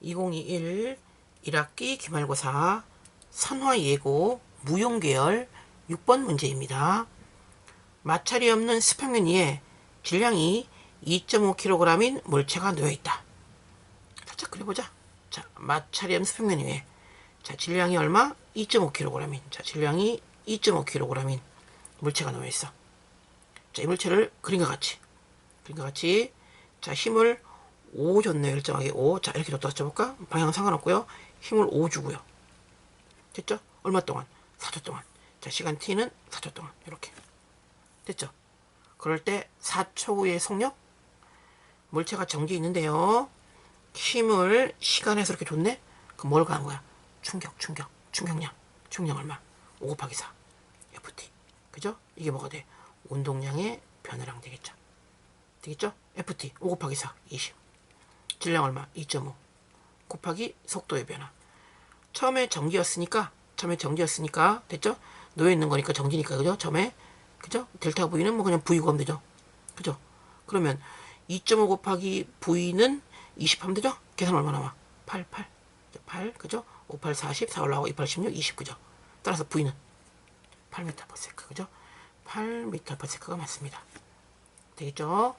2021 1학기 기말고사 선화예고 무용계열 6번 문제입니다. 마찰이 없는 수평면 위에 질량이 2.5kg인 물체가 놓여있다. 살짝 그려보자. 자, 마찰이 없는 수평면 위에 자, 질량이 얼마? 2.5kg인 자, 질량이 2.5kg인 물체가 놓여있어. 자, 이 물체를 그림과 같이 그림과 같이 자, 힘을 5 줬네요. 일정하게 5. 자, 이렇게 줬다 쳐볼까? 방향 상관없고요. 힘을 5 주고요. 됐죠? 얼마 동안? 4초 동안. 자, 시간 t는 4초 동안. 이렇게. 됐죠? 그럴 때 4초 후의 속력? 물체가 정지 있는데요. 힘을 시간에서 이렇게 줬네? 그럼 뭘 가는 거야? 충격, 충격. 충격량. 충격 얼마? 5 곱하기 4. FT. 그죠? 이게 뭐가 돼? 운동량의 변화량 되겠죠? 되겠죠? FT 5 곱하기 4 20 질량 얼마? 2.5 곱하기 속도의 변화 처음에 정지였으니까 처음에 정지였으니까 됐죠? 놓여 있는 거니까 정지니까 그죠? 처음에 그죠? 델타 V는 뭐 그냥 V 구하면 되죠? 그죠? 그러면 2.5 곱하기 V는 20 하면 되죠? 계산 얼마 나와? 8 8 8 그죠? 5 8 40 4 올라가고 2 8 16 20 그죠? 따라서 V는 8m/s 그죠? 8m/s가 맞습니다 되겠죠?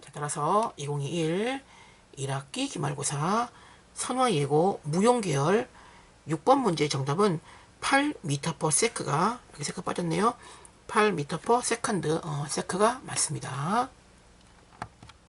자, 따라서 2021 1학기 기말고사 선화예고 무용계열 6번 문제의 정답은 8m/s가 여기 세크 빠졌네요. 8m/s 어, 세크가 맞습니다.